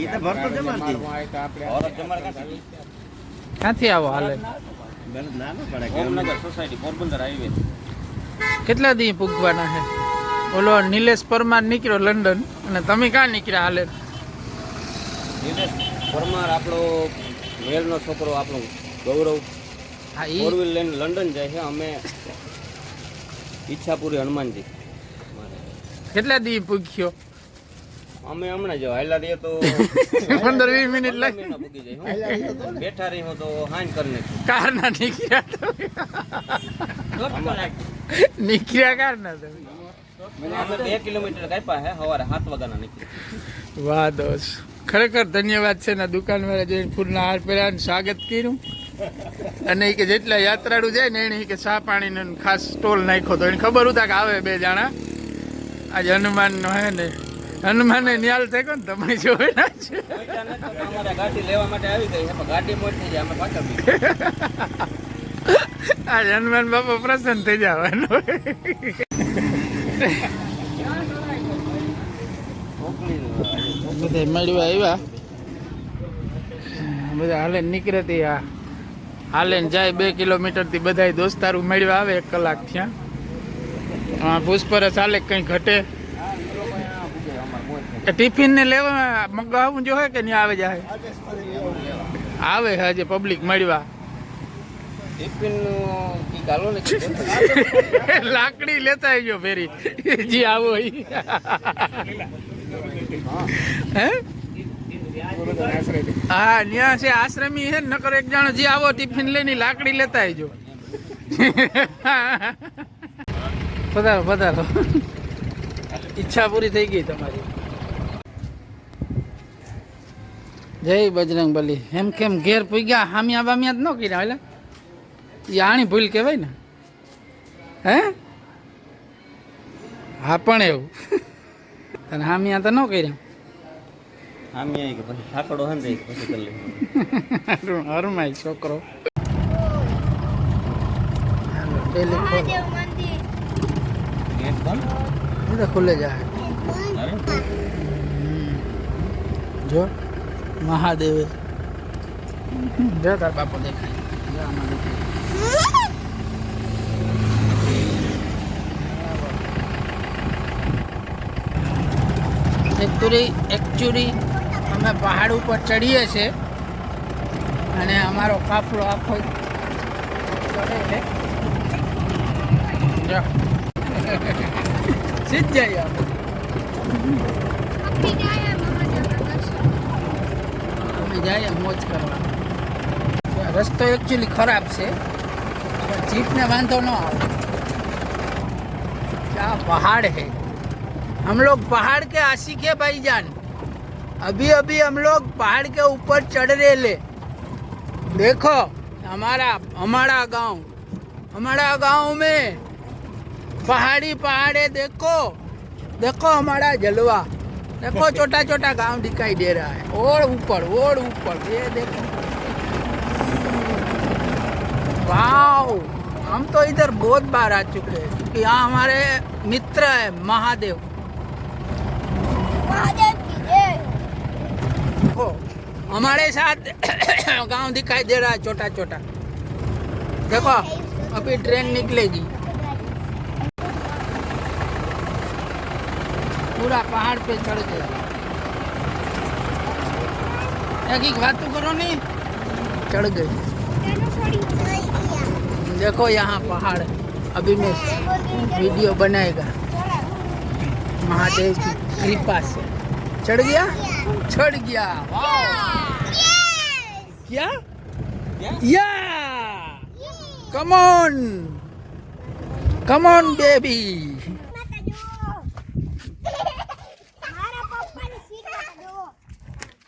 ઈ તો ભરતો જમાડતી. ક્યાંથી? આવો હાલે? મને ના ના પડે કે ઓમનગર સોસાયટી પોરબંદર હાઈવે કેટલા દી પૂગવાના છે ઓલો નિલેશ પરમાર નીકળ્યો લંડન અને તમે ક્યાં નીકળ્યા હાલે? નિલેશ પરમાર આપણો મેલનો છોકરો આપણો ગૌરવ. હા ફોર ઈ વ્હીલ લઈને લંડન જાય છે અમે ઈચ્છાપુરી હનુમાનજી. કેટલા દી પૂગ્યો અમે હમણાં જો હાલ્યા રહીએ તો પંદર વીસ મિનિટ લાગી. બેઠા રહી હું તો હાઈન કરી નાખ્યું કાર ના નીકળ્યા નીકળ્યા કાર ના તમે. બે કિલોમીટર કાપ્યા હે સવારે સાત વાગ્યાના વાહ દોસ્ત ખરેખર ધન્યવાદ છે ને દુકાન વાળા જઈને ફૂલના હાર પહેર્યા સ્વાગત કર્યું. અને કે જેટલા યાત્રાળુ જાય ને એને કે ચા પાણીનો ખાસ સ્ટોલ નાખ્યો તો એને ખબર હતા કે આવે બે જણા. આજે હનુમાનનો હે ને હનુમાને ન્યાલ થઈ ગયો ને તમે જોવે ના છે. ગાડી લેવા માટે આવી ગઈ ગાડી મોટી જાય અમે પાછા બી હનુમાન બાપા પ્રસન્ન થઈ જવાનો બધા મળવા આવ્યા. બધા હાલે નીકળે તે આ. હાલે જાય બે કિલોમીટરથી બધા દોસ્તારું મળવા આવે એક કલાક હા પુષ્પરસ હાલે કઈ ઘટે? ટિફિન ને લેવા મગાવવું જો હે કે નહીં આવે જાય આવે છે હજી પબ્લિક મળવા. લાકડી લેતા આવજો ફેરી. જી આવો હા? ન્યા છે આશ્રમી છે નકર એક જણ જે આવો ટિફિન લઈને લાકડી લેતા આવજો પધારો પધારો ઈચ્છા પૂરી થઈ ગઈ તમારી. જય બજરંગ બલી. એમ કેમ ઘેર પૂગ્યા હામિયા બામિયા જ ન કર્યા એટલે એ આણી ભૂલ કહેવાય ને. હે? હા પણ એવું. તને હામિયા તો ન કર્યા. હામિયા કે પછી ઠાકડો હે ને પછી કરી લઈએ હરમાય છોકરો. ખોલ. જાય. જો. મહાદેવ. જય તાર બાપો દેખાય. જો આમાં દેખાય. એકચુલી એકચુલી અમે પહાડ ઉપર ચડીએ છીએ. અને અમારો કાફલો આખો ચડે છે. સીધ જઈએ આપણે અમે જઈએ મોજ કરવા રસ્તો એકચ્યુઅલી ખરાબ છે પણ જીપને વાંધો ન આવે क्या पहाड़ है हम लोग पहाड़ के आशिक है भाईजान अभी अभी हम लोग पहाड़ के ऊपर चढ़ रहे ले देखो हमारा हमारा गांव हमारा गांव में पहाड़ी पहाड़े देखो देखो हमारा जलवा देखो छोटा छोटा गाँव दिखाई दे रहा है। और ऊपर और ऊपर। ये देखो। वाओ! हम तो इधर बहुत बार आ चुके हैं क्योंकि यहाँ हमारे मित्र है महादेव। देखो हमारे साथ गाँव दिखाई दे रहा है छोटा छोटा देखो अभी ट्रेन निकलेगी। पूरा पहाड़ पे चढ़ गया एक एक बात तो करो नहीं चढ़ गई देखो यहाँ पहाड़ अभी मैं वीडियो बनाएगा। महादेव की कृपा से। चढ़ गया? चढ़ गया। क्या? या। Come on come on baby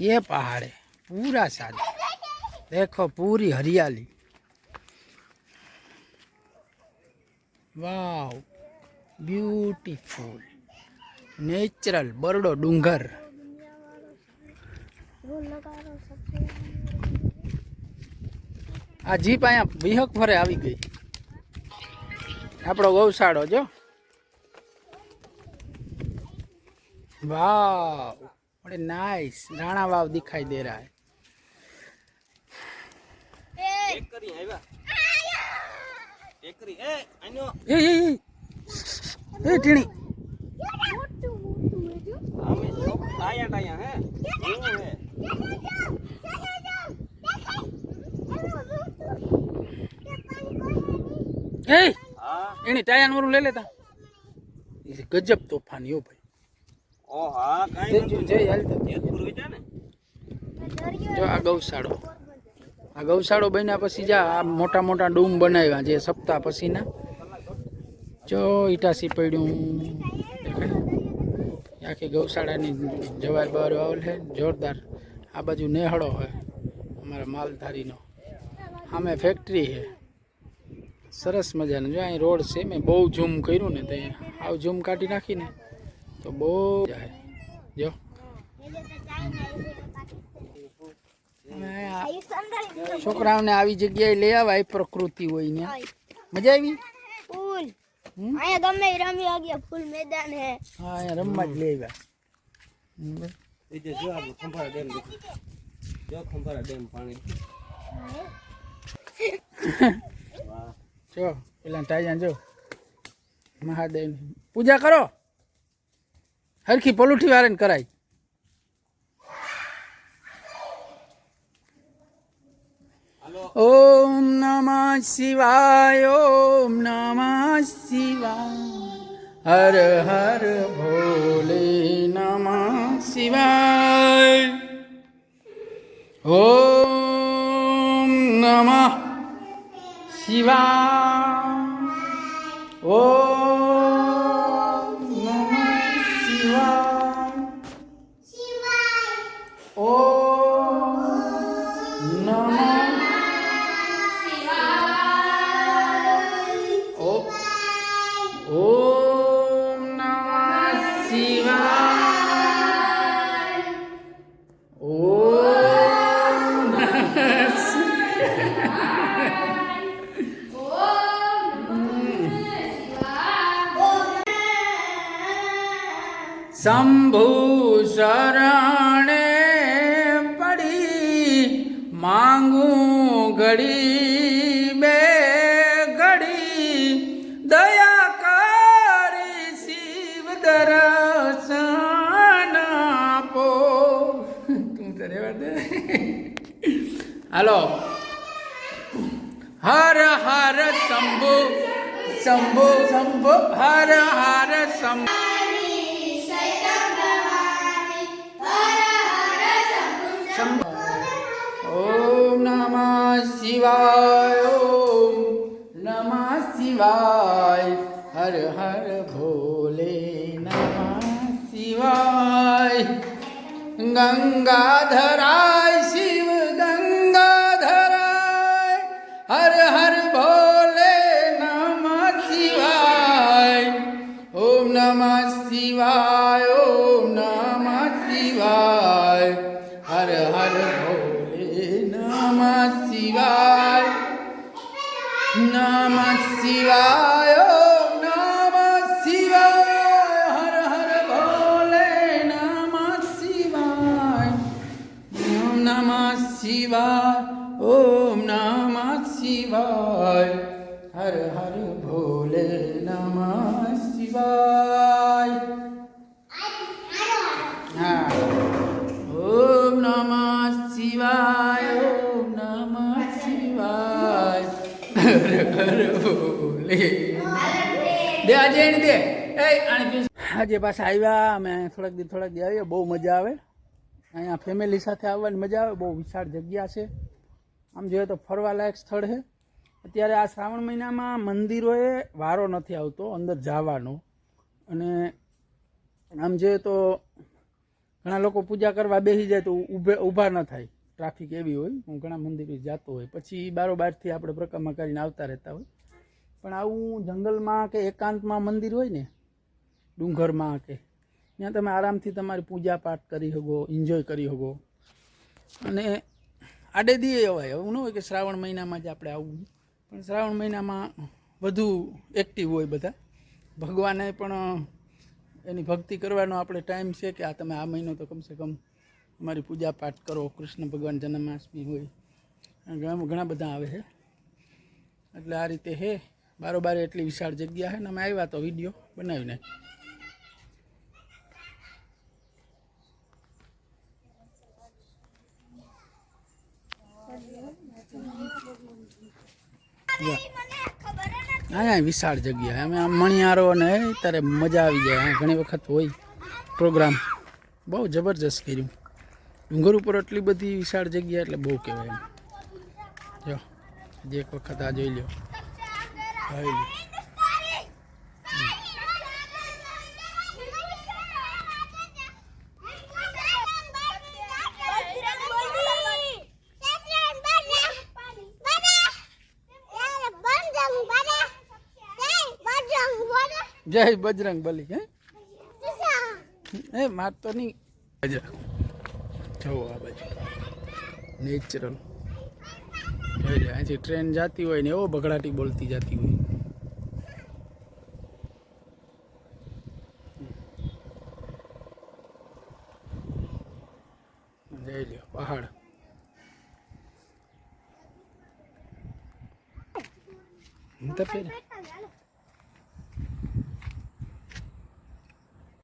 ये पहाड़ है पूरा सादा देखो पूरी हरियाली વાવ બ્યુટીફુલ નેચરલ બરડો ડુંગર આ જીપ અહીંયા વિહક ફરે આવી ગઈ આપણો ગૌશાળો જો વાવ अरे नाइस राणा वाव दिखाई दे रहा है એક કરી આવ્યા એક કરી એ આનો ए ए ए ए टीणी અમે સૌ આયા ટાયા હે એવું હે ए હા એની ટાયન વરું લઈ લેતા એ ગજબ તોફાની હો ભાઈ ઓ હા કાઈ જય જય હાલ તો. ને? જો આ ગૌશાળો. આ ગૌશાળો બન્યા પછી જા આ મોટા મોટા ડૂમ બનાવ્યા જે સપ્તાહ પછીના. જો ઈટાસી પડ્યું. આખી ગૌશાળાની જવાર બહાર વાવલ છે. જોરદાર. આ બાજુ નેહળો હોય અમારા માલધારીનો. સામે ફેક્ટરી છે. સરસ મજાનું. જો અહીં રોડ છે મેં બહુ ઝૂમ કર્યું ને તે આવ ઝૂમ કાઢી નાખીને. તો બહુ જાય જો. છોકરાઓને આવી જગ્યાએ લઈ આવાય પ્રકૃતિ હોય ને. મજા આવી? ફૂલ. અહીંયા ગમે રમી ગયા ફૂલ મેદાન હે. હા અહીંયા રમવા જ લઈ આવ્યા. એ જે જો આપણો ખંભારા ડેમ જો ખંભારા ડેમ પાણી. જો પેલા ટાઈજાન જો. મહાદેવ પૂજા કરો. હરખી પલુઠી વાળાને કરાય હાલો ઓમ નમઃ શિવાય ઓમ નમઃ શિવાય હર હર ભોલે નમઃ શિવાય ઓમ નમઃ શિવાય ઓમ શંભુ શરણે પડી, માંગું ઘડી, બે ઘડી. દયા કરી શિવ દર્શન આપો. તું તારે હાલો. હર હર શંભુ શંભુ શંભુ, હર હર શંભુ. શિવાય ઓમ નમઃ શિવાય હર હર ભોલે નમઃ શિવાય. ગંગાધરાય શિવાય, ઓમ નમઃ શિવાય, હર હર ભોલે નમઃ શિવાય. હા, ઓમ નમઃ શિવાય, ઓમ નમઃ શિવાય, હર હર ભોલે. દે, આજે દે. એ. આજે પાછા આવ્યા, અમે થોડાક દી થોડાક દી આવીએ, બહુ મજા આવે. અહીંયા ફેમિલી સાથે આવવાની મજા આવે, બહુ વિશાળ જગ્યા છે. આમ જોઈએ તો ફરવાલાયક સ્થળ છે. અત્યારે આ શ્રાવણ મહિનામાં મંદિરોએ વારો નથી આવતો, અંદર જવાનો. અને આમ જોઈએ તો ઘણા લોકો પૂજા કરવા બેસી જાય તો ઊભે ઊભા ન થાય. ટ્રાફિક એવી હોય, હું ઘણા મંદિરે જતો હોય. પછી બારોબારથી આપણે પ્રક્રમા કરીને આવતા રહેતા હોય. પણ આવું જંગલમાં કે એકાંતમાં મંદિર હોય ને, ડુંગરમાં કે ત્યાં તમે આરામથી તમારી પૂજા પાઠ કરી શકો એન્જોય કરી શકો. અને આડે દીએ હોય એવું ન હોય કે શ્રાવણ મહિનામાં જ આપણે આવવું પણ શ્રાવણ મહિનામાં વધુ એક્ટિવ હોય બધા. ભગવાને પણ એની ભક્તિ કરવાનો આપણે ટાઈમ છે કે આ તમે આ મહિનો તો કમસે કમ અમારી પૂજા પાઠ કરો, કૃષ્ણ ભગવાન જન્માષ્ટમી હોય. ઘણા બધા આવે છે. એટલે આ રીતે હે, બારોબાર એટલી વિશાળ જગ્યા છે ને અમે આવ્યા તો વીડિયો બનાવી નાખી અહીંયા વિશાળ જગ્યા અમે આમ મણિયારો ને ત્યારે મજા આવી જાય. ઘણી વખત હોય પ્રોગ્રામ. બહુ જબરજસ્ત કર્યું. ડુંગર ઉપર એટલી બધી વિશાળ જગ્યા એટલે બહુ કહેવાય એમ. જો, એક વખત આ જોઈ લ્યો. જોઈ લ્યો. જય બજરંગ બલી, હે? એ માર તો નહીં. બજરંગ. જવો આ બાજુ. નેચરલ. જોઈ અહીંથી ટ્રેન જતી હોય ને એવો બગડાટી બોલતી જતી હોય. જઈ લ્યો, પહાડ. તો પેલા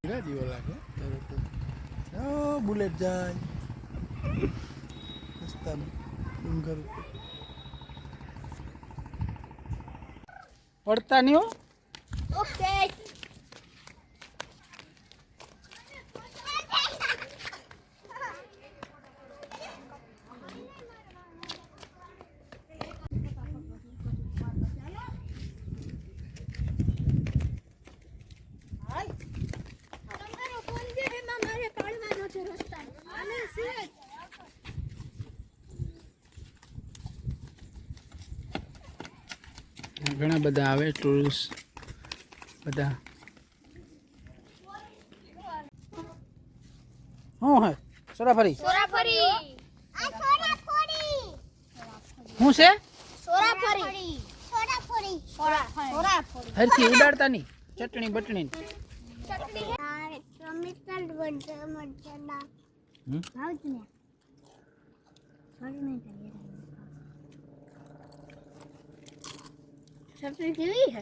હીરા જેવો લાગે ઓ બુલેટ જાય. રસ્તામાં ડુંગર ઉપર. પડતા નહીં ઓકે તમારો ફોન જે એમાં મારે કાઢવાનો છે રસ્તા અને સિલેક્ટ ઘણા બધા આવે ટુરિસ્ટ બધા. શું હે? સોરાફરી. સોરાફરી. આ સોરાફરી. શું છે? સોરાફરી. સોરાફરી. સોરા સોરાફરી. હરથી ઉડાડતા નહીં. ચટણી બટણી ચટણી. હમ? ભાવ ને ચટણી કરીએ. ચટણી કેવી છે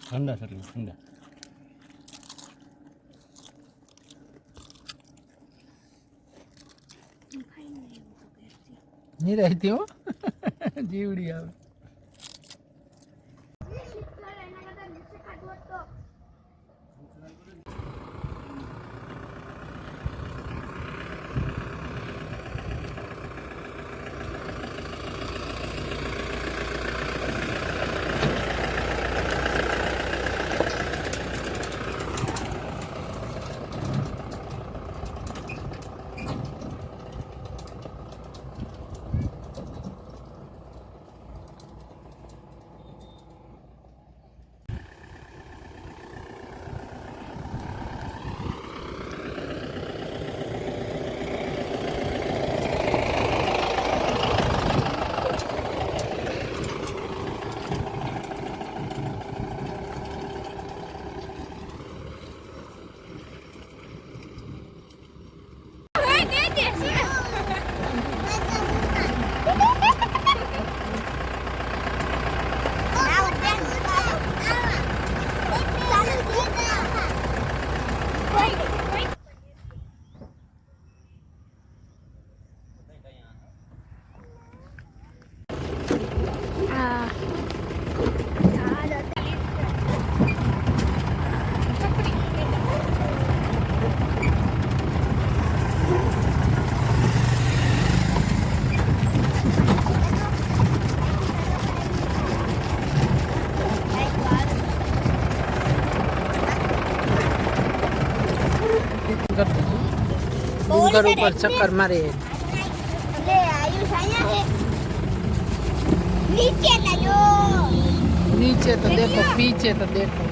ઠંડા છે ઠંડા નહીં રહેતી હો જીવડી આવે ડુંગર ઉપર ચક્કર મારે. નીચે તો દેખો પીછે તો દેખો.